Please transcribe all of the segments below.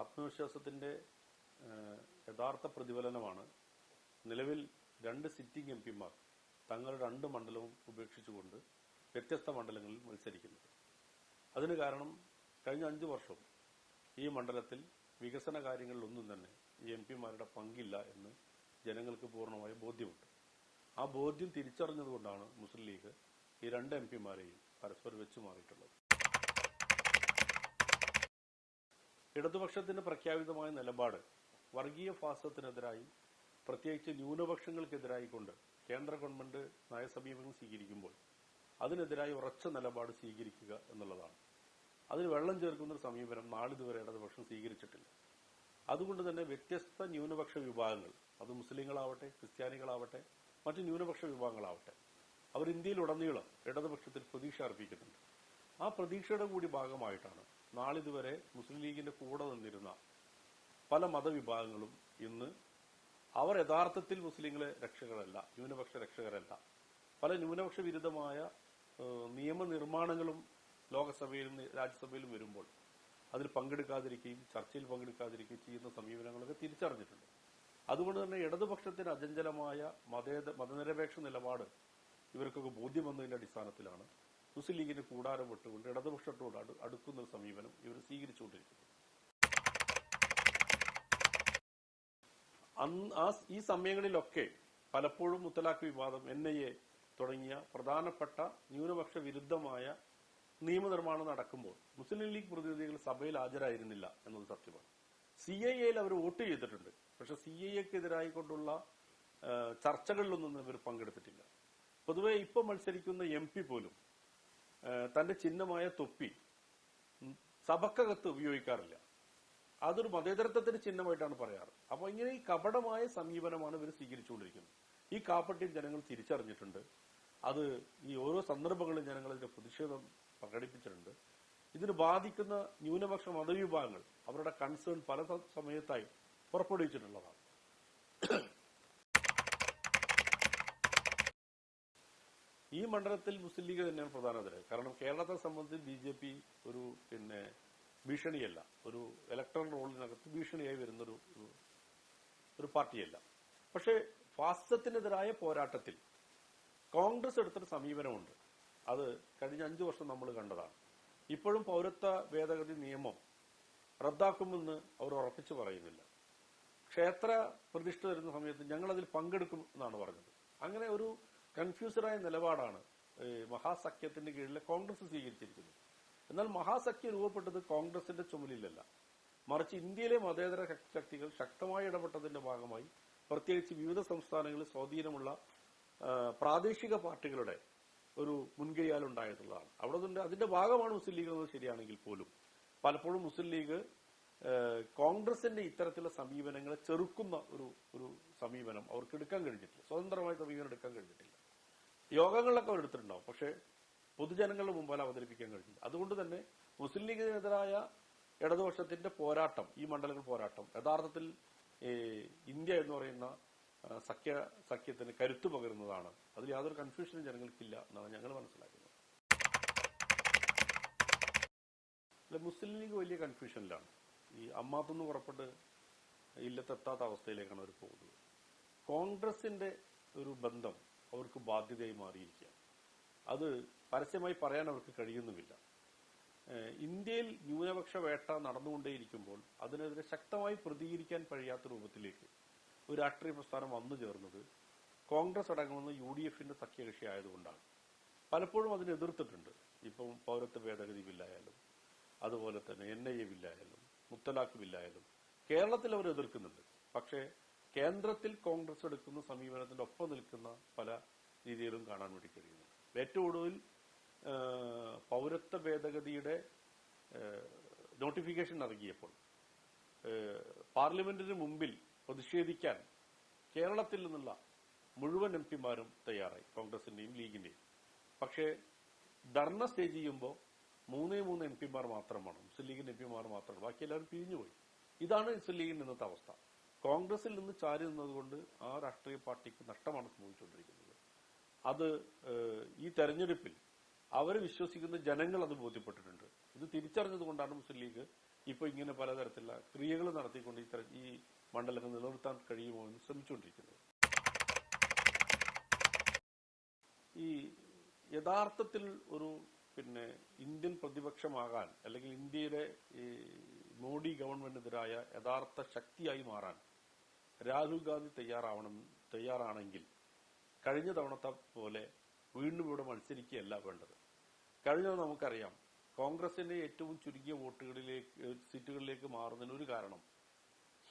ആത്മവിശ്വാസത്തിന്റെ യഥാർത്ഥ പ്രതിഫലനമാണ് നിലവിൽ രണ്ട് സിറ്റിംഗ് എം പിമാർ തങ്ങളുടെ രണ്ട് മണ്ഡലവും ഉപേക്ഷിച്ചുകൊണ്ട് വ്യത്യസ്ത മണ്ഡലങ്ങളിൽ മത്സരിക്കുന്നത്. അതിന് കാരണം കഴിഞ്ഞ അഞ്ചു വർഷം ഈ മണ്ഡലത്തിൽ വികസന കാര്യങ്ങളിലൊന്നും തന്നെ ഈ എം പിമാരുടെ പങ്കില്ല എന്ന് ജനങ്ങൾക്ക് പൂർണമായ ബോധ്യമുണ്ട്. ആ ബോധ്യം തിരിച്ചറിഞ്ഞതുകൊണ്ടാണ് മുസ്ലിം ലീഗ് ഈ രണ്ട് എം പിമാരെയും പരസ്പരം വെച്ചു മാറിയിട്ടുള്ളത്. ഇടതുപക്ഷത്തിന്റെ പ്രഖ്യാപിതമായ നിലപാട് വർഗീയ ഫാസത്തിനെതിരായി പ്രത്യേകിച്ച് ന്യൂനപക്ഷങ്ങൾക്കെതിരായി കൊണ്ട് കേന്ദ്ര ഗവൺമെന്റ് നയസമീപനം സ്വീകരിക്കുമ്പോൾ അതിനെതിരായി ഉറച്ച നിലപാട് സ്വീകരിക്കുക എന്നുള്ളതാണ്. അതിന് വെള്ളം ചേർക്കുന്ന ഒരു സമീപനം നാളിതുവരെ ഇടതുപക്ഷം സ്വീകരിച്ചിട്ടില്ല. അതുകൊണ്ട് തന്നെ വ്യത്യസ്ത ന്യൂനപക്ഷ വിഭാഗങ്ങൾ അത് മുസ്ലിങ്ങളാവട്ടെ ക്രിസ്ത്യാനികളാവട്ടെ മറ്റ് ന്യൂനപക്ഷ വിഭാഗങ്ങളാവട്ടെ അവർ ഇന്ത്യയിലുടനീളം ഇടതുപക്ഷത്തിൽ പ്രതീക്ഷ അർപ്പിക്കുന്നുണ്ട്. ആ പ്രതീക്ഷയുടെ കൂടി ഭാഗമായിട്ടാണ് നാളിതുവരെ മുസ്ലിം ലീഗിന്റെ കൂടെ നിന്നിരുന്ന പല മതവിഭാഗങ്ങളും ഇന്ന് അവർ യഥാർത്ഥത്തിൽ മുസ്ലിങ്ങളെ രക്ഷകരല്ല ന്യൂനപക്ഷ രക്ഷകരല്ല. പല ന്യൂനപക്ഷ വിരുദ്ധമായ നിയമനിർമ്മാണങ്ങളും ലോകസഭയിലും രാജ്യസഭയിലും വരുമ്പോൾ അതിൽ പങ്കെടുക്കാതിരിക്കുകയും ചർച്ചയിൽ പങ്കെടുക്കാതിരിക്കുകയും ചെയ്യുന്ന സമീപനങ്ങളൊക്കെ തിരിച്ചറിഞ്ഞിട്ടുണ്ട്. അതുകൊണ്ട് തന്നെ ഇടതുപക്ഷത്തിന് അചഞ്ചലമായ മതേത മതനിരപേക്ഷ നിലപാട് ഇവർക്കൊക്കെ ബോധ്യം വന്നതിന്റെ അടിസ്ഥാനത്തിലാണ് മുസ്ലിം ലീഗിന്റെ കൂടാരം വിട്ടുകൊണ്ട് ഇടതുപക്ഷത്തോട് അടു- അടുക്കുന്ന ഒരു സമീപനം ഇവർ സ്വീകരിച്ചുകൊണ്ടിരിക്കുന്നു. ആ ഈ സമയങ്ങളിലൊക്കെ പലപ്പോഴും മുത്തലാഖ് വിവാദം എൻ ഐ എ തുടങ്ങിയ പ്രധാനപ്പെട്ട ന്യൂനപക്ഷ വിരുദ്ധമായ നിയമനിർമ്മാണം നടക്കുമ്പോൾ മുസ്ലിം ലീഗ് പ്രതിനിധികൾ സഭയിൽ ഹാജരായിരുന്നില്ല എന്നത് സത്യമാണ്. സി ഐ എയിൽ അവർ വോട്ട് ചെയ്തിട്ടുണ്ട്. പക്ഷെ സി ഐ എക്കെതിരായി കൊണ്ടുള്ള ചർച്ചകളിലൊന്നും ഇവർ പങ്കെടുത്തിട്ടില്ല. പൊതുവെ ഇപ്പൊ മത്സരിക്കുന്ന എം പി പോലും തന്റെ ചിഹ്നമായ തൊപ്പി സഭക്കകത്ത് ഉപയോഗിക്കാറില്ല. അതൊരു മതേതരത്വത്തിന്റെ ചിഹ്നമായിട്ടാണ് പറയാറ്. അപ്പൊ ഇങ്ങനെ ഈ കപടമായ സമീപനമാണ് ഇവർ സ്വീകരിച്ചുകൊണ്ടിരിക്കുന്നത്. ഈ കാപ്പട്ടിയും ജനങ്ങൾ തിരിച്ചറിഞ്ഞിട്ടുണ്ട്. അത് ഈ ഓരോ സന്ദർഭങ്ങളിലും ജനങ്ങൾ അതിന്റെ പ്രതിഷേധം പ്രകടിപ്പിച്ചിട്ടുണ്ട്. ഇതിന് ബാധിക്കുന്ന ന്യൂനപക്ഷ മതവിഭാഗങ്ങൾ അവരുടെ കൺസേൺ പല സമയത്തായി പുറപ്പെടുവിച്ചിട്ടുള്ളതാണ്. ഈ മണ്ഡലത്തിൽ മുസ്ലിം ലീഗ് തന്നെയാണ് പ്രധാന എതിര് കാരണം കേരളത്തെ സംബന്ധിച്ച് ബി ജെ പി ഒരു പിന്നെ ഭീഷണിയല്ല. ഒരു ഇലക്ട്രൽ റോളിനകത്ത് ഭീഷണിയായി വരുന്നൊരു ഒരു- പാർട്ടിയല്ല. പക്ഷേ ഫാസിസത്തിനെതിരായ പോരാട്ടത്തിൽ കോൺഗ്രസ് എടുത്തൊരു സമീപനമുണ്ട്. അത് കഴിഞ്ഞ അഞ്ചു വർഷം നമ്മൾ കണ്ടതാണ്. ഇപ്പോഴും പൗരത്വ ഭേദഗതി നിയമം റദ്ദാക്കുമെന്ന് അവർ ഉറപ്പിച്ചു പറയുന്നില്ല. ക്ഷേത്ര പ്രതിഷ്ഠ വരുന്ന സമയത്ത് ഞങ്ങൾ അതിൽ പങ്കെടുക്കും എന്നാണ് പറഞ്ഞത്. അങ്ങനെ ഒരു കൺഫ്യൂസഡായ നിലപാടാണ് മഹാസഖ്യത്തിന്റെ കീഴിൽ കോൺഗ്രസ് സ്വീകരിച്ചിരിക്കുന്നത്. എന്നാൽ മഹാസഖ്യം രൂപപ്പെട്ടത് കോൺഗ്രസിന്റെ ചുമലിലല്ല. മറിച്ച് ഇന്ത്യയിലെ മതേതര ശക്തികൾ ശക്തമായി ഇടപെട്ടതിന്റെ ഭാഗമായി പ്രത്യേകിച്ച് വിവിധ സംസ്ഥാനങ്ങളിൽ സ്വാധീനമുള്ള പ്രാദേശിക പാർട്ടികളുടെ ഒരു മുൻകൈയാൽ ഉണ്ടായിട്ടുള്ളതാണ്. അവിടെ അതിന്റെ ഭാഗമാണ് മുസ്ലിം ലീഗ് എന്നത് ശരിയാണെങ്കിൽ പോലും. പലപ്പോഴും മുസ്ലിം ലീഗ് കോൺഗ്രസിന്റെ ഇത്തരത്തിലുള്ള സമീപനങ്ങളെ ചെറുക്കുന്ന ഒരു ഒരു സമീപനം അവർക്ക് എടുക്കാൻ കഴിഞ്ഞിട്ടില്ല. സ്വതന്ത്രമായ സമീപനം എടുക്കാൻ കഴിഞ്ഞിട്ടില്ല. യോഗങ്ങളിലൊക്കെ അവരെടുത്തിട്ടുണ്ടാവും. പക്ഷേ പൊതുജനങ്ങളുടെ മുമ്പാൽ അവതരിപ്പിക്കാൻ കഴിഞ്ഞില്ല. അതുകൊണ്ട് തന്നെ മുസ്ലിം ലീഗിനെതിരായ ഇടതുപക്ഷത്തിന്റെ പോരാട്ടം ഈ മണ്ഡലങ്ങൾ പോരാട്ടം യഥാർത്ഥത്തിൽ ഇന്ത്യ എന്ന് പറയുന്ന സഖ്യ സഖ്യത്തിന് കരുത്തു പകരുന്നതാണ്. അതിൽ യാതൊരു കൺഫ്യൂഷനും ജനങ്ങൾക്കില്ല എന്നാണ് ഞങ്ങൾ മനസ്സിലാക്കുന്നത്. അല്ല മുസ്ലിം ലീഗ് വലിയ കൺഫ്യൂഷനിലാണ് ഈ അമ്മാത്തുനിന്ന് പുറപ്പെട്ട് ഇല്ലത്തെത്താത്ത അവസ്ഥയിലേക്കാണ് അവർ പോകുന്നത്. കോൺഗ്രസിന്റെ ഒരു ബന്ധം അവർക്ക് ബാധ്യതയായി മാറിയിരിക്കുകയാണ്. അത് പരസ്യമായി പറയാൻ അവർക്ക് കഴിയുന്നുമില്ല. ഇന്ത്യയിൽ ന്യൂനപക്ഷ വേട്ട നടന്നുകൊണ്ടേയിരിക്കുമ്പോൾ അതിനെതിരെ ശക്തമായി പ്രതികരിക്കാൻ കഴിയാത്ത രൂപത്തിലേക്ക് ഒരു രാഷ്ട്രീയ പ്രസ്ഥാനം വന്നു ചേർന്നത് കോൺഗ്രസ് അടങ്ങുന്ന യു ഡി എഫിന്റെ സഖ്യകക്ഷി ആയതുകൊണ്ടാണ്. പലപ്പോഴും അതിനെ എതിർത്തിട്ടുണ്ട്. ഇപ്പം പൗരത്വ ഭേദഗതി ബില്ലായാലും അതുപോലെ തന്നെ എൻ ഐ എ ബില്ലായാലും മുത്തലാഖ് ബില്ലായാലും കേരളത്തിൽ അവർ എതിർക്കുന്നുണ്ട്. പക്ഷേ കേന്ദ്രത്തിൽ കോൺഗ്രസ് എടുക്കുന്ന സമീപനത്തിന്റെ ഒപ്പം നിൽക്കുന്ന പല രീതികളും കാണാൻ വേണ്ടി കഴിയുന്നു. ഏറ്റവും ഒടുവിൽ പൗരത്വ ഭേദഗതിയുടെ നോട്ടിഫിക്കേഷൻ ഇറങ്ങിയപ്പോൾ പാർലമെന്റിന് മുമ്പിൽ പ്രതിഷേധിക്കാൻ കേരളത്തിൽ നിന്നുള്ള മുഴുവൻ എം പിമാരും തയ്യാറായി കോൺഗ്രസിന്റെയും ലീഗിന്റെയും. പക്ഷേ ധർണ സ്റ്റേജ് ചെയ്യുമ്പോൾ മൂന്നേ മൂന്ന് എം പിമാർ മാത്രമാണ് മുസ്ലിം ലീഗിന്റെ എം പിമാർ മാത്രമാണ് ബാക്കി എല്ലാവരും പിരിഞ്ഞുപോയി. ഇതാണ് മുസ്ലിം ലീഗിന്റെ ഇന്നത്തെ അവസ്ഥ. കോൺഗ്രസിൽ നിന്ന് ചാരി നിന്നതുകൊണ്ട് ആ രാഷ്ട്രീയ പാർട്ടിക്ക് നഷ്ടമാണ് സംഭവിച്ചുകൊണ്ടിരിക്കുന്നത്. അത് ഈ തെരഞ്ഞെടുപ്പിൽ അവർ വിശ്വസിക്കുന്ന ജനങ്ങൾ അത് ബോധ്യപ്പെട്ടിട്ടുണ്ട്. ഇത് തിരിച്ചറിഞ്ഞതുകൊണ്ടാണ് മുസ്ലിം ലീഗ് ഇപ്പൊ ഇങ്ങനെ പലതരത്തിലുള്ള ക്രിയകൾ നടത്തിക്കൊണ്ട് ഈ ഈ മണ്ഡലങ്ങൾ നിലനിർത്താൻ കഴിയുമോ എന്ന് ശ്രമിച്ചുകൊണ്ടിരിക്കുന്നത്. ഈ യഥാർത്ഥത്തിൽ ഒരു പിന്നെ ഇന്ത്യൻ പ്രതിപക്ഷമാകാൻ അല്ലെങ്കിൽ ഇന്ത്യയുടെ ഈ മോഡി ഗവൺമെന്റിനെതിരായ യഥാർത്ഥ ശക്തിയായി മാറാൻ രാഹുൽ ഗാന്ധി തയ്യാറാവണം തയ്യാറാണെങ്കിൽ കഴിഞ്ഞ തവണത്തെ പോലെ വീണ്ടും ഇവിടെ മത്സരിക്കുകയല്ല വേണ്ടത്. കഴിഞ്ഞത് നമുക്കറിയാം കോൺഗ്രസിന്റെ ഏറ്റവും ചുരുങ്ങിയ വോട്ടുകളിലേക്ക് സീറ്റുകളിലേക്ക് മാറുന്നതിന് ഒരു കാരണം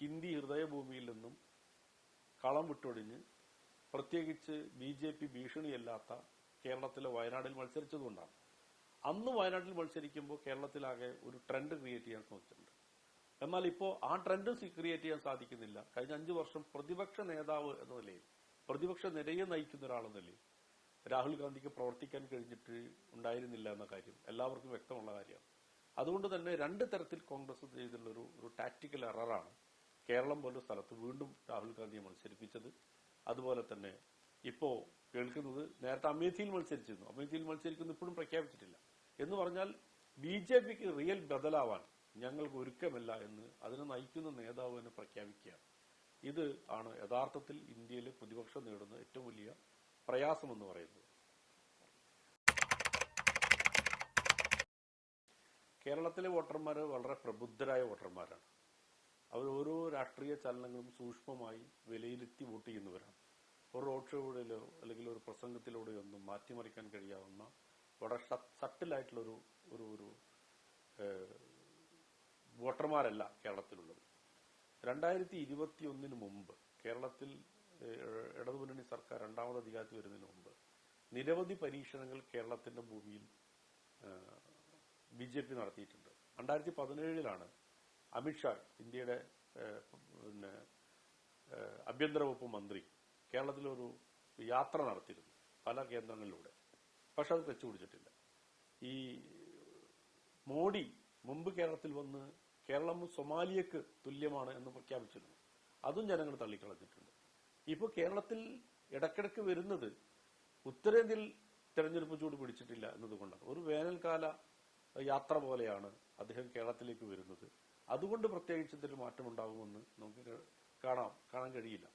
ഹിന്ദി ഹൃദയഭൂമിയിൽ നിന്നും കളം വിട്ടൊടിഞ്ഞ് പ്രത്യേകിച്ച് ബി ജെ പി ഭീഷണിയല്ലാത്ത കേരളത്തിലെ വയനാടിൽ മത്സരിച്ചതുകൊണ്ടാണ്. അന്ന് വയനാട്ടിൽ മത്സരിക്കുമ്പോൾ കേരളത്തിലാകെ ഒരു ട്രെൻഡ് ക്രിയേറ്റ് ചെയ്യാൻ ശ്രമിച്ചിട്ടുണ്ട്. എന്നാൽ ഇപ്പോൾ ആ ട്രെൻഡ് ക്രിയേറ്റ് ചെയ്യാൻ സാധിക്കുന്നില്ല. കഴിഞ്ഞ അഞ്ചു വർഷം പ്രതിപക്ഷ നേതാവ് എന്ന നിലയിൽ പ്രതിപക്ഷ നിരയെ നയിക്കുന്ന ഒരാളെന്ന നിലയിൽ രാഹുൽ ഗാന്ധിക്ക് പ്രവർത്തിക്കാൻ കഴിഞ്ഞിട്ട് ഉണ്ടായിരുന്നില്ല എന്ന കാര്യം എല്ലാവർക്കും വ്യക്തമുള്ള കാര്യമാണ്. അതുകൊണ്ട് തന്നെ രണ്ട് തരത്തിൽ കോൺഗ്രസ് ചെയ്തിട്ടുള്ള ഒരു ടാക്ടിക്കൽ എററാണ് കേരളം പോലുള്ള സ്ഥലത്ത് വീണ്ടും രാഹുൽ ഗാന്ധിയെ മത്സരിപ്പിച്ചത്. അതുപോലെ തന്നെ ഇപ്പോ കേൾക്കുന്നത് നേരത്തെ അമേഠിയിൽ മത്സരിച്ചിരുന്നു. അമേഠിയിൽ മത്സരിക്കുന്നു ഇപ്പോഴും പ്രഖ്യാപിച്ചിട്ടില്ല. എന്ന് പറഞ്ഞാൽ ബി ജെ പിക്ക് റിയൽ ബദലാവാൻ ഞങ്ങൾക്ക് ഒരുക്കമല്ല എന്ന് അതിനെ നയിക്കുന്ന നേതാവ് തന്നെ പ്രഖ്യാപിക്കുകയാണ് ഇത് ആണ് യഥാർത്ഥത്തിൽ ഇന്ത്യയിലെ പ്രതിപക്ഷം നേടുന്ന ഏറ്റവും വലിയ പ്രയാസമെന്ന് പറയുന്നത്. കേരളത്തിലെ വോട്ടർമാർ വളരെ പ്രബുദ്ധരായ വോട്ടർമാരാണ്. അവർ ഓരോ രാഷ്ട്രീയ ചലനങ്ങളും സൂക്ഷ്മമായി വിലയിരുത്തി വോട്ട് ചെയ്യുന്നവരാണ്. ഒരു റോഡ് ഷോയിലോ അല്ലെങ്കിൽ ഒരു പ്രസംഗത്തിലൂടെയോ ഒന്നും മാറ്റിമറിക്കാൻ കഴിയാവുന്ന വളരെ സട്ടിലായിട്ടുള്ള ഒരു ഒരു വോട്ടർമാരല്ല കേരളത്തിലുള്ളത്. രണ്ടായിരത്തി ഇരുപത്തി ഒന്നിന് മുമ്പ് കേരളത്തിൽ ഇടതുമുന്നണി സർക്കാർ രണ്ടാമത് അധികാരത്തിൽ വരുന്നതിന് മുമ്പ് നിരവധി പരീക്ഷണങ്ങൾ കേരളത്തിന്റെ ഭൂമിയിൽ ബി ജെ പി നടത്തിയിട്ടുണ്ട്. രണ്ടായിരത്തി പതിനേഴിലാണ് അമിത്ഷാ ഇന്ത്യയുടെ പിന്നെ ആഭ്യന്തര വകുപ്പ് മന്ത്രി കേരളത്തിലൊരു യാത്ര നടത്തിയിരുന്നു പല കേന്ദ്രങ്ങളിലൂടെ. പക്ഷെ അത് വെച്ചുപിടിച്ചിട്ടില്ല ഈ മോഡി മുമ്പ് കേരളത്തിൽ വന്ന് കേരളം സൊമാലിയക്ക് തുല്യമാണ് എന്ന് പ്രഖ്യാപിച്ചിരുന്നു. അതും ജനങ്ങൾ തള്ളിക്കളഞ്ഞിട്ടുണ്ട്. ഇപ്പോൾ കേരളത്തിൽ ഇടക്കിടക്ക് വരുന്നത് ഉത്തരേന്ത്യയിൽ തെരഞ്ഞെടുപ്പ് ചൂട് പിടിച്ചിട്ടില്ല എന്നതുകൊണ്ടാണ്. ഒരു വേനൽക്കാല യാത്ര പോലെയാണ് അദ്ദേഹം കേരളത്തിലേക്ക് വരുന്നത്. അതുകൊണ്ട് പ്രത്യേകിച്ച് എന്തൊരു മാറ്റമുണ്ടാകുമെന്ന് നമുക്ക് കാണാം. കാണാൻ കഴിയില്ല.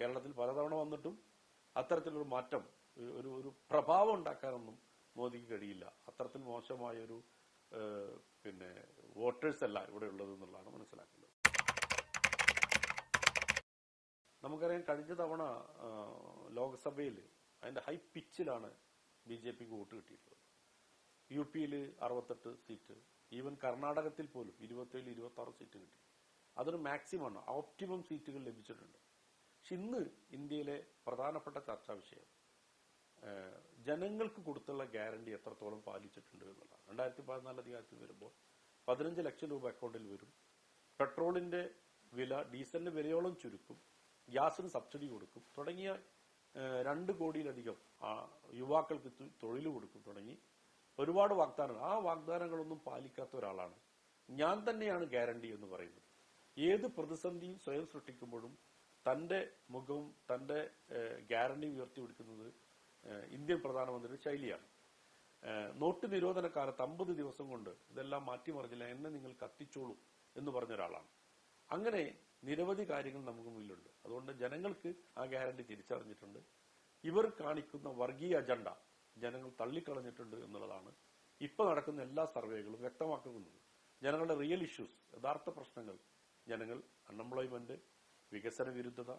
കേരളത്തിൽ പലതവണ വന്നിട്ടും അത്തരത്തിലൊരു മാറ്റം ഒരു- ഒരു പ്രഭാവം ഉണ്ടാക്കാനൊന്നും മോദിക്ക് കഴിയില്ല. അത്തരത്തിൽ മോശമായ ഒരു പിന്നെ വോട്ടേഴ്സ് അല്ല ഇവിടെ ഉള്ളത് എന്നുള്ളതാണ് മനസ്സിലാക്കുന്നത് നമുക്കറിയാം കഴിഞ്ഞ തവണ ലോക്സഭയിൽ അതിന്റെ ഹൈ പിച്ചിലാണ് ബി ജെ പിക്ക് വോട്ട് കിട്ടിയിട്ടുള്ളത്. യു പിയിൽ അറുപത്തെട്ട് സീറ്റ് ഈവൻ കർണാടകത്തിൽ പോലും ഇരുപത്തേഴ് ഇരുപത്തി ആറ് സീറ്റ് കിട്ടി. അതൊരു മാക്സിമം ആണ്. ഓപ്റ്റിമം സീറ്റുകൾ ലഭിച്ചിട്ടുണ്ട്. പക്ഷെ ഇന്ന് ഇന്ത്യയിലെ പ്രധാനപ്പെട്ട ചർച്ചാ വിഷയം ജനങ്ങൾക്ക് കൊടുത്തുള്ള ഗ്യാരണ്ടി എത്രത്തോളം പാലിച്ചിട്ടുണ്ട് എന്നുള്ളതാണ്. രണ്ടായിരത്തി പതിനാല് അധികാരത്തിൽ വരുമ്പോൾ പതിനഞ്ച് ലക്ഷം രൂപ അക്കൗണ്ടിൽ വരും. പെട്രോളിന്റെ വില ഡീസലിന്റെ വിലയോളം ചുരുക്കും. ഗ്യാസിന് സബ്സിഡി കൊടുക്കും. തുടങ്ങിയ രണ്ട് കോടിയിലധികം യുവാക്കൾക്ക് തൊഴിൽ കൊടുക്കും തുടങ്ങി. ഒരുപാട് വാഗ്ദാനങ്ങൾ. ആ വാഗ്ദാനങ്ങളൊന്നും പാലിക്കാത്ത ഒരാളാണ്. ഞാൻ തന്നെയാണ് ഗ്യാരണ്ടി എന്ന് പറയുന്നത്. ഏത് പ്രതിസന്ധിയും സ്വയം സൃഷ്ടിക്കുമ്പോഴും തന്റെ മുഖവും തന്റെ ഗ്യാരണ്ടി ഉയർത്തിപ്പിടിക്കുന്നത് ഏഹ്, ഇന്ത്യൻ പ്രധാനമന്ത്രിയുടെ ശൈലിയാണ്. നോട്ട് നിരോധന കാലത്ത് അമ്പത് ദിവസം കൊണ്ട് ഇതെല്ലാം മാറ്റിമറിഞ്ഞില്ല എന്നെ നിങ്ങൾ കത്തിച്ചോളൂ എന്ന് പറഞ്ഞ ഒരാളാണ്. അങ്ങനെ നിരവധി കാര്യങ്ങൾ നമുക്ക് മുന്നിലുണ്ട്. അതുകൊണ്ട് ജനങ്ങൾക്ക് ആ ഗ്യാരണ്ടി തിരിച്ചറിഞ്ഞിട്ടുണ്ട്. ഇവർ കാണിക്കുന്ന വർഗീയ അജണ്ട ജനങ്ങൾ തള്ളിക്കളഞ്ഞിട്ടുണ്ട് എന്നുള്ളതാണ് ഇപ്പൊ നടക്കുന്ന എല്ലാ സർവേകളും വ്യക്തമാക്കുന്നത്. ജനങ്ങളുടെ റിയൽ ഇഷ്യൂസ് യഥാർത്ഥ പ്രശ്നങ്ങൾ ജനങ്ങൾ അൺഎംപ്ലോയ്മെന്റ് വികസന വിരുദ്ധത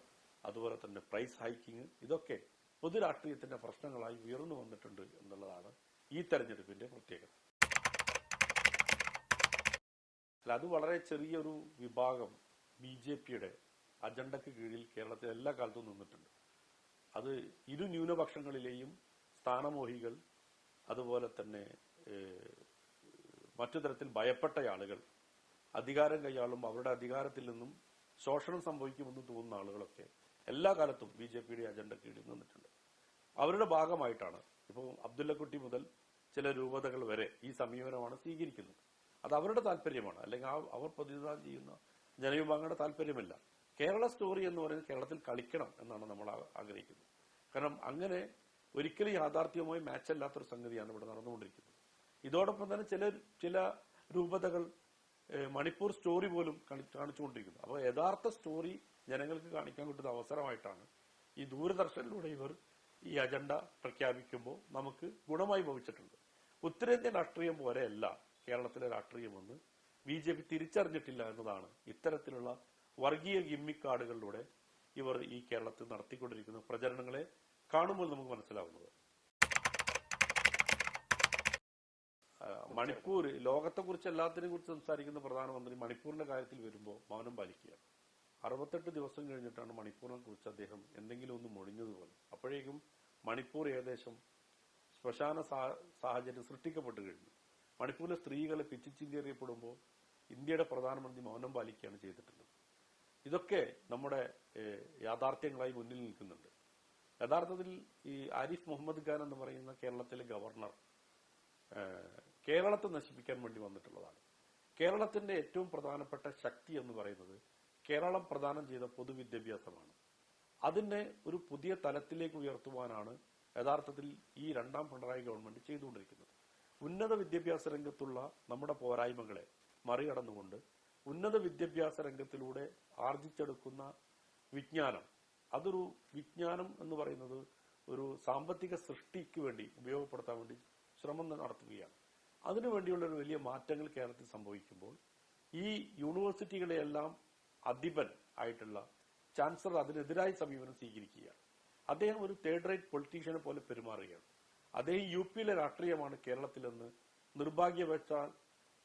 അതുപോലെ തന്നെ പ്രൈസ് ഹൈക്കിങ് ഇതൊക്കെ പൊതുരാഷ്ട്രീയത്തിന്റെ പ്രശ്നങ്ങളായി ഉയർന്നു വന്നിട്ടുണ്ട് എന്നുള്ളതാണ് ഈ തെരഞ്ഞെടുപ്പിന്റെ പ്രത്യേകത. അല്ല അത് വളരെ ചെറിയൊരു വിഭാഗം ബി ജെ പിയുടെ അജണ്ടക്ക് കീഴിൽ കേരളത്തിൽ എല്ലാ കാലത്തും നിന്നിട്ടുണ്ട്. അത് ഇരു ന്യൂനപക്ഷങ്ങളിലെയും സ്ഥാനമോഹികൾ അതുപോലെ തന്നെ മറ്റു തരത്തിൽ ഭയപ്പെട്ട ആളുകൾ അധികാരം കൈയാളും അവരുടെ അധികാരത്തിൽ നിന്നും ശോഷണം സംഭവിക്കുമെന്ന് തോന്നുന്ന ആളുകളൊക്കെ എല്ലാ കാലത്തും ബി ജെ പിയുടെ അജണ്ട കീഴിൽ നിന്നിട്ടുണ്ട്. അവരുടെ ഭാഗമായിട്ടാണ്. ഇപ്പോൾ അബ്ദുല്ലക്കുട്ടി മുതൽ ചില രൂപതകൾ വരെ ഈ സമീപനമാണ് സ്വീകരിക്കുന്നത്. അത് അവരുടെ താല്പര്യമാണ്. അല്ലെങ്കിൽ ആ അവർ പ്രതിനിധാനം ചെയ്യുന്ന ജനവിഭാഗങ്ങളുടെ താല്പര്യമല്ല. കേരള സ്റ്റോറി എന്ന് പറയുന്നത് കേരളത്തിൽ കളിക്കണം എന്നാണ് നമ്മൾ ആഗ്രഹിക്കുന്നത്. കാരണം അങ്ങനെ ഒരിക്കലും യാഥാർത്ഥ്യവുമായി മാച്ചല്ലാത്തൊരു സംഗതിയാണ് ഇവിടെ നടന്നുകൊണ്ടിരിക്കുന്നത്. ഇതോടൊപ്പം തന്നെ ചില ചില രൂപതകൾ മണിപ്പൂർ സ്റ്റോറി പോലും കാണിച്ചുകൊണ്ടിരിക്കുന്നു. അപ്പോൾ യഥാർത്ഥ സ്റ്റോറി ജനങ്ങൾക്ക് കാണിക്കാൻ കിട്ടുന്ന അവസരമായിട്ടാണ് ഈ ദൂരദർശനിലൂടെ ഇവർ ഈ അജണ്ട പ്രഖ്യാപിക്കുമ്പോൾ നമുക്ക് ഗുണമായി ഭവിച്ചിട്ടുണ്ട്. ഉത്തരേന്ത്യൻ രാഷ്ട്രീയം പോലെയല്ല കേരളത്തിലെ രാഷ്ട്രീയമെന്ന് ബി ജെ പി തിരിച്ചറിഞ്ഞിട്ടില്ല എന്നതാണ് ഇത്തരത്തിലുള്ള വർഗീയ ഗിമ്മിക്കാടുകളിലൂടെ ഇവർ ഈ കേരളത്തിൽ നടത്തിക്കൊണ്ടിരിക്കുന്ന പ്രചരണങ്ങളെ കാണുമ്പോൾ നമുക്ക് മനസ്സിലാവുന്നത്. മണിപ്പൂർ ലോകത്തെ കുറിച്ച് എല്ലാത്തിനെ കുറിച്ച് സംസാരിക്കുന്ന പ്രധാനമന്ത്രി മണിപ്പൂരിന്റെ കാര്യത്തിൽ വരുമ്പോൾ മൗനം പാലിക്കുകയാണ്. അറുപത്തെട്ട് ദിവസം കഴിഞ്ഞിട്ടാണ് മണിപ്പൂരിനെ കുറിച്ച് അദ്ദേഹം എന്തെങ്കിലും ഒന്ന് മൊഴിഞ്ഞതുപോലെ അപ്പോഴേക്കും മണിപ്പൂർ ഏകദേശം ശ്മശാന സാഹചര്യം സൃഷ്ടിക്കപ്പെട്ടു കഴിഞ്ഞു. മണിപ്പൂരിലെ സ്ത്രീകളെ പിച്ചിച്ചിന്തേറിയപ്പെടുമ്പോൾ ഇന്ത്യയുടെ പ്രധാനമന്ത്രി മൗനം പാലിക്കുകയാണ് ചെയ്തിട്ടുള്ളത്. ഇതൊക്കെ നമ്മുടെ യാഥാർത്ഥ്യങ്ങളായി മുന്നിൽ നിൽക്കുന്നുണ്ട്. യഥാർത്ഥത്തിൽ ഈ ആരിഫ് മുഹമ്മദ് ഖാൻ എന്ന് പറയുന്ന കേരളത്തിലെ ഗവർണർ കേരളത്തെ നശിപ്പിക്കാൻ വേണ്ടി വന്നിട്ടുള്ളതാണ്. കേരളത്തിന്റെ ഏറ്റവും പ്രധാനപ്പെട്ട ശക്തി എന്ന് പറയുന്നത് കേരളം പ്രദാനം ചെയ്ത പൊതുവിദ്യാഭ്യാസമാണ്. അതിനെ ഒരു പുതിയ തലത്തിലേക്ക് ഉയർത്തുവാനാണ് യഥാർത്ഥത്തിൽ ഈ രണ്ടാം പിണറായി ഗവൺമെന്റ് ചെയ്തുകൊണ്ടിരിക്കുന്നത്. ഉന്നത വിദ്യാഭ്യാസ രംഗത്തുള്ള നമ്മുടെ പോരായ്മകളെ മറികടന്നുകൊണ്ട് ഉന്നത വിദ്യാഭ്യാസ രംഗത്തിലൂടെ ആർജിച്ചെടുക്കുന്ന വിജ്ഞാനം അതൊരു വിജ്ഞാനം എന്ന് പറയുന്നത് ഒരു സാമ്പത്തിക സൃഷ്ടിക്ക് വേണ്ടി ഉപയോഗപ്പെടുത്താൻ വേണ്ടി ശ്രമം നടത്തുകയാണ്. അതിനുവേണ്ടിയുള്ള ഒരു വലിയ മാറ്റങ്ങൾ കേരളത്തിൽ സംഭവിക്കുമ്പോൾ ഈ യൂണിവേഴ്സിറ്റികളെയെല്ലാം അധിപൻ ആയിട്ടുള്ള ചാൻസലർ അതിനെതിരായി സമീപനം സ്വീകരിക്കുകയാണ്. അദ്ദേഹം ഒരു തേർഡ് റേറ്റ് പൊളിറ്റീഷ്യനെ പോലെ പെരുമാറുകയാണ്. അദ്ദേഹം യു പിയിലെ രാഷ്ട്രീയമാണ് കേരളത്തിലെന്ന് നിർഭാഗ്യവശാൽ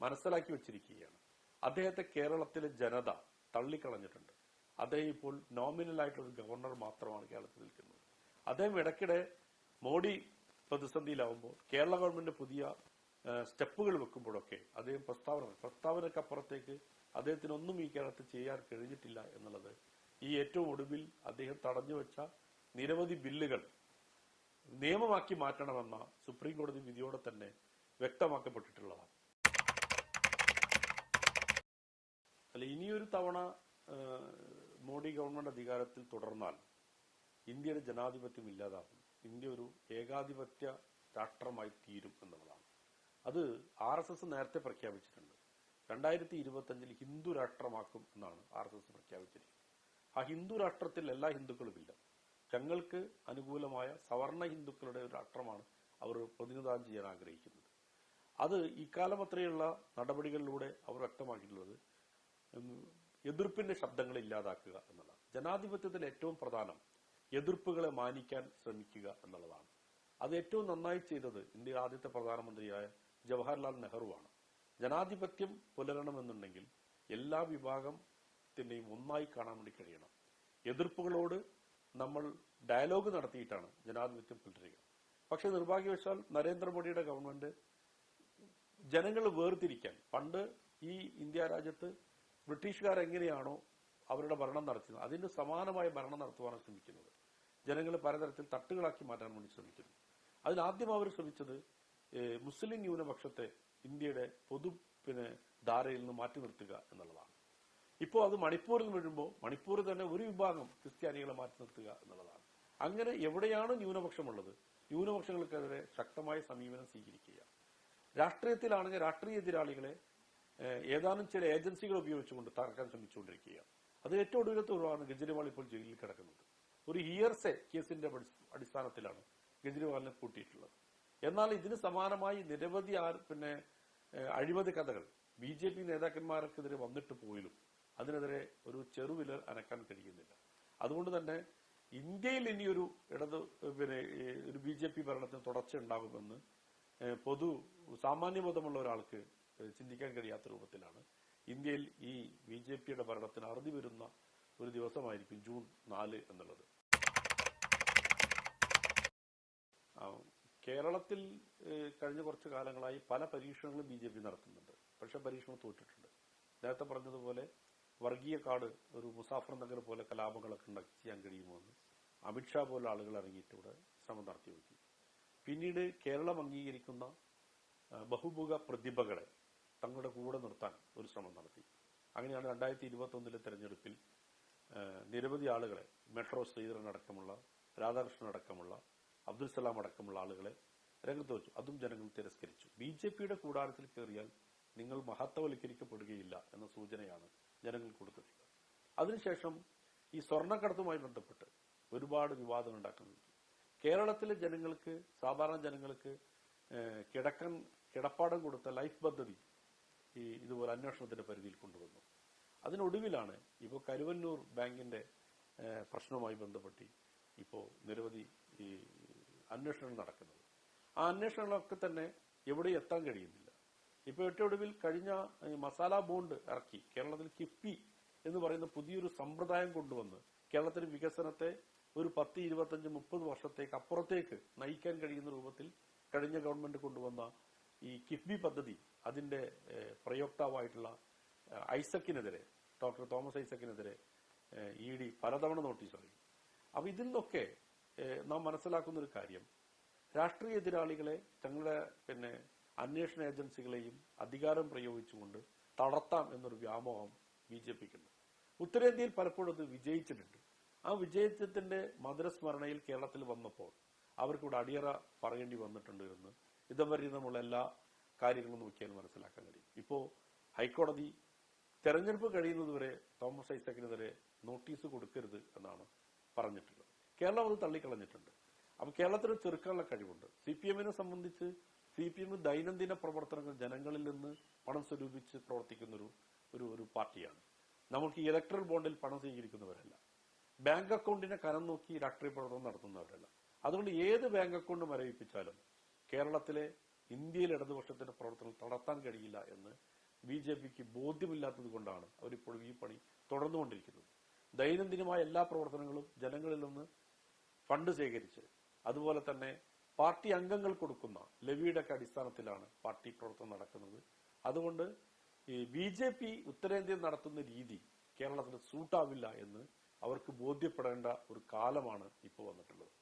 മനസ്സിലാക്കി വെച്ചിരിക്കുകയാണ്. അദ്ദേഹത്തെ കേരളത്തിലെ ജനത തള്ളിക്കളഞ്ഞിട്ടുണ്ട്. അദ്ദേഹം ഇപ്പോൾ നോമിനൽ ആയിട്ടുള്ള ഒരു ഗവർണർ മാത്രമാണ് കേരളത്തിൽ നിൽക്കുന്നത്. അദ്ദേഹം ഇടയ്ക്കിടെ മോഡി പ്രതിസന്ധിയിലാവുമ്പോൾ കേരള ഗവൺമെന്റ് പുതിയ സ്റ്റെപ്പുകൾ വെക്കുമ്പോഴൊക്കെ അദ്ദേഹം പ്രസ്താവന പ്രസ്താവനക്കപ്പുറത്തേക്ക് അദ്ദേഹത്തിന് ഒന്നും ഈ കേരളത്തിൽ ചെയ്യാൻ കഴിഞ്ഞിട്ടില്ല എന്നുള്ളത്. ഈ ഏറ്റവും ഒടുവിൽ അദ്ദേഹം തടഞ്ഞു വെച്ച നിരവധി ബില്ലുകൾ നിയമമാക്കി മാറ്റണമെന്ന സുപ്രീം കോടതി വിധിയോടെ തന്നെ വ്യക്തമാക്കപ്പെട്ടിട്ടുള്ളതാണ്. അല്ല ഇനിയൊരു തവണ മോഡി ഗവൺമെന്റ് അധികാരത്തിൽ തുടർന്നാൽ ഇന്ത്യയുടെ ജനാധിപത്യം ഇല്ലാതാകും. ഇന്ത്യ ഒരു ഏകാധിപത്യ രാഷ്ട്രമായി തീരും എന്നുള്ളതാണ്. അത് ആർ എസ് എസ് നേരത്തെ പ്രഖ്യാപിച്ചിട്ടുണ്ട്. രണ്ടായിരത്തി ഇരുപത്തി അഞ്ചിൽ ഹിന്ദു രാഷ്ട്രമാക്കും എന്നാണ് ആർ എസ് എസ് പ്രഖ്യാപിച്ചിരിക്കുന്നത്. ആ ഹിന്ദു രാഷ്ട്രത്തിൽ എല്ലാ ഹിന്ദുക്കളും ഇല്ല തങ്ങൾക്ക് അനുകൂലമായ സവർണ ഹിന്ദുക്കളുടെ ഒരു രാഷ്ട്രമാണ് അവർ പ്രതിനിധാനം ചെയ്യാൻ ആഗ്രഹിക്കുന്നത്. അത് ഇക്കാലം അത്രയുള്ള നടപടികളിലൂടെ അവർ വ്യക്തമാക്കിയിട്ടുള്ളത് എതിർപ്പിന്റെ ശബ്ദങ്ങളെ ഇല്ലാതാക്കുക എന്നുള്ളതാണ്. ജനാധിപത്യത്തിൽ ഏറ്റവും പ്രധാനം എതിർപ്പുകളെ മാനിക്കാൻ ശ്രമിക്കുക എന്നുള്ളതാണ്. അത് ഏറ്റവും നന്നായി ചെയ്തത് ഇന്ത്യയുടെ ആദ്യത്തെ പ്രധാനമന്ത്രിയായ ജവഹർലാൽ നെഹ്റുവാണ്. ജനാധിപത്യം പുലരണമെന്നുണ്ടെങ്കിൽ എല്ലാ വിഭാഗത്തിന്റെയും ഒന്നായി കാണാൻ വേണ്ടി കഴിയണം. എതിർപ്പുകളോട് നമ്മൾ ഡയലോഗ് നടത്തിയിട്ടാണ് ജനാധിപത്യം പുലരുക. പക്ഷെ നിർഭാഗ്യവശാൽ നരേന്ദ്രമോദിയുടെ ഗവൺമെന്റ് ജനങ്ങൾ വേർതിരിക്കാൻ പണ്ട് ഈ ഇന്ത്യ രാജ്യത്ത് ബ്രിട്ടീഷുകാർ എങ്ങനെയാണോ അവരുടെ ഭരണം നടത്തുന്നത് അതിന് സമാനമായ ഭരണം നടത്തുവാനാണ് ശ്രമിക്കുന്നത്. ജനങ്ങളെ പലതരത്തിൽ തട്ടുകളാക്കി മാറ്റാൻ വേണ്ടി ശ്രമിക്കുന്നു. അതിനാദ്യം അവർ ശ്രമിച്ചത് മുസ്ലിം ന്യൂനപക്ഷത്തെ ഇന്ത്യയുടെ പൊതു പിന്നെ ധാരയിൽ നിന്ന് മാറ്റി നിർത്തുക എന്നുള്ളതാണ്. ഇപ്പോൾ അത് മണിപ്പൂരിൽ വരുമ്പോൾ മണിപ്പൂരിൽ തന്നെ ഒരു വിഭാഗം ക്രിസ്ത്യാനികളെ മാറ്റി നിർത്തുക എന്നുള്ളതാണ്. അങ്ങനെ എവിടെയാണ് ന്യൂനപക്ഷമുള്ളത്? ന്യൂനപക്ഷങ്ങൾക്കെതിരെ ശക്തമായ സമീപനം സ്വീകരിക്കുക രാഷ്ട്രീയത്തിലാണെങ്കിൽ രാഷ്ട്രീയ എതിരാളികളെ ഏതാനും ചില ഏജൻസികൾ ഉപയോഗിച്ചുകൊണ്ട് തകർക്കാൻ ശ്രമിച്ചുകൊണ്ടിരിക്കുകയാണ്. അത് ഏറ്റവും ഒടുവിലത്തെ ഉറവാണ് കെജ്രിവാൾ ഇപ്പോൾ ജയിലിൽ കിടക്കുന്നത്. ഒരു ഇയർസെ കേസിന്റെ അടിസ്ഥാനത്തിലാണ് കെജ്രിവാളിനെ കൂട്ടിയിട്ടുള്ളത്. എന്നാൽ ഇതിന് സമാനമായി നിരവധി ആർ പിന്നെ അഴിമതി കഥകൾ. ബി ജെ പി നേതാക്കന്മാർക്കെതിരെ വന്നിട്ട് പോയാലും അതിനെതിരെ ഒരു ചെറുവിലർ അനക്കാൻ കഴിയുന്നില്ല. അതുകൊണ്ട് തന്നെ ഇന്ത്യയിൽ ഇനിയൊരു ഇടത് പിന്നെ ഒരു ബി ജെ പി ഭരണത്തിന് തുടർച്ച ഉണ്ടാകുമെന്ന് പൊതു സാമാന്യബോധമുള്ള ഒരാൾക്ക് ചിന്തിക്കാൻ കഴിയാത്ത രൂപത്തിലാണ്. ഇന്ത്യയിൽ ഈ ബി ജെ പിയുടെ ഭരണത്തിന് അറുതി വരുന്ന ഒരു ദിവസമായിരിക്കും ജൂൺ നാല് എന്നുള്ളത്. കേരളത്തിൽ കഴിഞ്ഞ കുറച്ച് കാലങ്ങളായി പല പരീക്ഷണങ്ങളും ബി ജെ പി നടത്തുന്നുണ്ട്. പക്ഷെ പരീക്ഷണം തോറ്റിട്ടുണ്ട്. നേരത്തെ പറഞ്ഞതുപോലെ വർഗീയ കാട് ഒരു മുസാഫർ നഗർ പോലെ കലാപങ്ങളൊക്കെ ഉണ്ടാക്കി ചെയ്യാൻ കഴിയുമോ എന്ന് അമിത്ഷാ പോലെ ആളുകൾ ഇറങ്ങിയിട്ട് ഇവിടെ ശ്രമം നടത്തി നോക്കി പിന്നീട് കേരളം അംഗീകരിക്കുന്ന ബഹുമുഖ പ്രതിഭകളെ തങ്ങളുടെ കൂടെ നിർത്താൻ ഒരു ശ്രമം നടത്തി. അങ്ങനെയാണ് രണ്ടായിരത്തി ഇരുപത്തി ഒന്നിലെ തെരഞ്ഞെടുപ്പിൽ നിരവധി ആളുകളെ മെട്രോ ശ്രീധരൻ അടക്കമുള്ള രാധാകൃഷ്ണൻ അടക്കമുള്ള അബ്ദുൽ സലാം അടക്കമുള്ള ആളുകളെ രംഗത്ത് വെച്ചു അതും ജനങ്ങൾ തിരസ്കരിച്ചു. ബി ജെ പിയുടെ കൂടാരത്തിൽ കയറിയാൽ നിങ്ങൾ മഹത്വവൽക്കരിക്കപ്പെടുകയില്ല എന്ന സൂചനയാണ് ജനങ്ങൾ കൊടുത്തിട്ടുള്ളത് അതിനുശേഷം ഈ സ്വർണക്കടത്തുമായി ബന്ധപ്പെട്ട് ഒരുപാട് വിവാദം ഉണ്ടാക്കുന്നുണ്ട്. കേരളത്തിലെ ജനങ്ങൾക്ക് സാധാരണ ജനങ്ങൾക്ക് കിടക്കൻ കിടപ്പാടം കൊടുത്ത ലൈഫ് പദ്ധതി ഈ ഇതുപോലെ അന്വേഷണത്തിന്റെ പരിധിയിൽ കൊണ്ടുവന്നു. അതിനൊടുവിലാണ് ഇപ്പോൾ കരുവന്നൂർ ബാങ്കിന്റെ പ്രശ്നവുമായി ബന്ധപ്പെട്ട് ഇപ്പോൾ നിരവധി ഈ അന്വേഷണങ്ങൾ നടക്കുന്നത്. ആ അന്വേഷണങ്ങളൊക്കെ തന്നെ എവിടെ എത്താൻ കഴിയുന്നില്ല. ഇപ്പൊ ഏറ്റവും കഴിഞ്ഞ മസാല ബോണ്ട് ഇറക്കി കേരളത്തിൽ കിഫ്ബി എന്ന് പറയുന്ന പുതിയൊരു സമ്പ്രദായം കൊണ്ടുവന്ന് കേരളത്തിന്റെ വികസനത്തെ ഒരു പത്ത് ഇരുപത്തഞ്ച് മുപ്പത് വർഷത്തേക്ക് അപ്പുറത്തേക്ക് നയിക്കാൻ കഴിയുന്ന രൂപത്തിൽ കഴിഞ്ഞ ഗവൺമെന്റ് കൊണ്ടുവന്ന ഈ കിഫ്ബി പദ്ധതി അതിന്റെ പ്രയോക്താവായിട്ടുള്ള ഐസക്കിനെതിരെ ഡോക്ടർ തോമസ് ഐസക്കിനെതിരെ ഇ ഡി പലതവണ നോട്ടീസ് അറിയും അപ്പൊ ഇതിൽ നിന്നൊക്കെ നാം മനസ്സിലാക്കുന്ന ഒരു കാര്യം. രാഷ്ട്രീയ എതിരാളികളെ തങ്ങളുടെ പിന്നെ അന്വേഷണ ഏജൻസികളെയും അധികാരം പ്രയോഗിച്ചുകൊണ്ട് തളർത്താം എന്നൊരു വ്യാമോഹം ബി ജെ പിക്കുണ്ട്. ഉത്തരേന്ത്യയിൽ പലപ്പോഴും അത് വിജയിച്ചിട്ടുണ്ട്. ആ വിജയത്തിന്റെ മധുരസ്മരണയിൽ കേരളത്തിൽ വന്നപ്പോൾ അവർക്കിവിടെ അടിയറ പറയേണ്ടി വന്നിട്ടുണ്ട് എന്ന് ഇതംവരീതമുള്ള എല്ലാ കാര്യങ്ങളും നോക്കിയാൽ മനസ്സിലാക്കാൻ കഴിയും. ഇപ്പോ ഹൈക്കോടതി തെരഞ്ഞെടുപ്പ് കഴിയുന്നതുവരെ തോമസ് ഐസക്കിനെതിരെ നോട്ടീസ് കൊടുക്കരുത് എന്നാണ് പറഞ്ഞിട്ടുള്ളത്. കേരളം അത് തള്ളിക്കളഞ്ഞിട്ടുണ്ട്. അപ്പൊ കേരളത്തിൽ ചെറുക്കാനുള്ള കഴിവുണ്ട്. സി പി എമ്മിനെ സംബന്ധിച്ച് സി പി എം ദൈനംദിന പ്രവർത്തനങ്ങൾ ജനങ്ങളിൽ നിന്ന് പണം സ്വരൂപിച്ച് പ്രവർത്തിക്കുന്ന ഒരു ഒരു ഒരു പാർട്ടിയാണ്. നമുക്ക് ഈ ഇലക്ട്രൽ ബോണ്ടിൽ പണം സ്വീകരിക്കുന്നവരല്ല. ബാങ്ക് അക്കൗണ്ടിനെ കനം നോക്കി രാഷ്ട്രീയ പ്രവർത്തനം നടത്തുന്നവരല്ല. അതുകൊണ്ട് ഏത് ബാങ്ക് അക്കൗണ്ട് മരവിപ്പിച്ചാലും കേരളത്തിലെ ഇന്ത്യയിൽ ഇടതുപക്ഷത്തിന്റെ പ്രവർത്തനം തളർത്താൻ കഴിയില്ല എന്ന് ബി ജെ പിക്ക് ബോധ്യമില്ലാത്തത് കൊണ്ടാണ് അവരിപ്പോഴും ഈ പണി തുടർന്നുകൊണ്ടിരിക്കുന്നത്. ദൈനംദിനമായ എല്ലാ പ്രവർത്തനങ്ങളും ജനങ്ങളിൽ നിന്ന് ഫണ്ട് ശേഖരിച്ച് അതുപോലെ തന്നെ പാർട്ടി അംഗങ്ങൾ കൊടുക്കുന്ന ലവിയുടെ ഒക്കെ അടിസ്ഥാനത്തിലാണ് പാർട്ടി പ്രവർത്തനം നടക്കുന്നത്. അതുകൊണ്ട് ഈ ബി ജെ പി ഉത്തരേന്ത്യയിൽ നടത്തുന്ന രീതി കേരളത്തിന് സൂട്ടാവില്ല എന്ന് അവർക്ക് ബോധ്യപ്പെടേണ്ട ഒരു കാലമാണ് ഇപ്പോൾ വന്നിട്ടുള്ളത്.